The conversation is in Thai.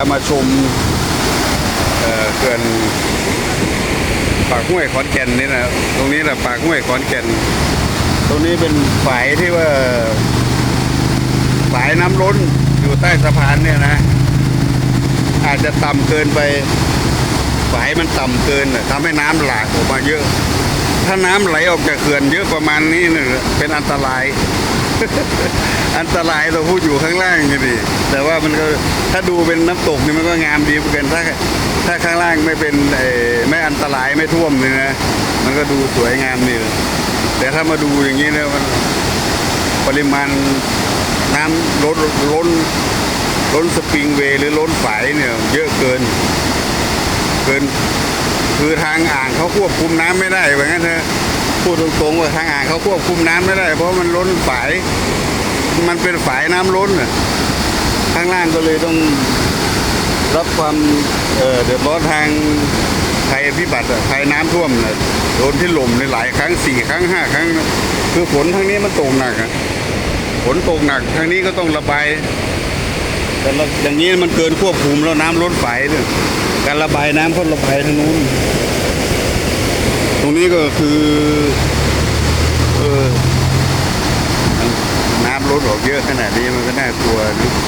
มาชมเอ่อเขื่อนปากห้วยขอนแก่นนี่นะตรงนี้แหละปากห้วยขอนแก่น ตรงนี้เป็นฝายที่ว่าฝายน้ำล้นอยู่ใต้สะพานเนี่ยนะ อาจจะต่ำเกินไปฝายมันต่ำเกินทำให้น้ำหลากออกมาเยอะ ถ้าน้ำไหลออกจากเขื่อนเยอะประมาณนี้เป็นอันตราย อันตรายเราพูดอยู่ข้างล่างนี่ดิแต่ว่ามันก็ถ้าดูเป็นน้ำตกนี่มันก็งามดีเหมือนกันถ้าถ้าข้างล่างไม่เป็นไม่อันตรายไม่ท่วมนี่นะมันก็ดูสวยงามนี่แต่ถ้ามาดูอย่างนี้เนี่ยมันปริมาณน้ำล้นล้นล้นสปริงเวย์หรือล้นฝายเนี่ยเยอะเกิน เกิน คือทางอ่างเขาควบคุมน้ำไม่ได้ว่างั้นเถอะ พูดตรงๆว่าทางอ่างเขาควบคุมน้ำไม่ได้ เพราะมันล้นฝาย มันเป็นฝายน้ำล้นน่ะข้างล่างก็เลยต้องรับความเอ่อเดือดร้อนทางภัยพิบัติอะภัยน้ำท่วมน่ะโดนที่หล่มในหลายครั้งสี่ครั้งห้าครั้ง คือฝนทางนี้มันตกหนักอะฝนตกหนักทางนี้ก็ต้องระบายแต่ละอย่างนี้มันเกินควบคุมแล้วน้ำล้นฝายเนี่ยการระบายน้ำก็ระบายทางนู้น นี้ก็คือเออน้ำลดออกเยอะขนาดนี้มันก็น่ากลัวนะ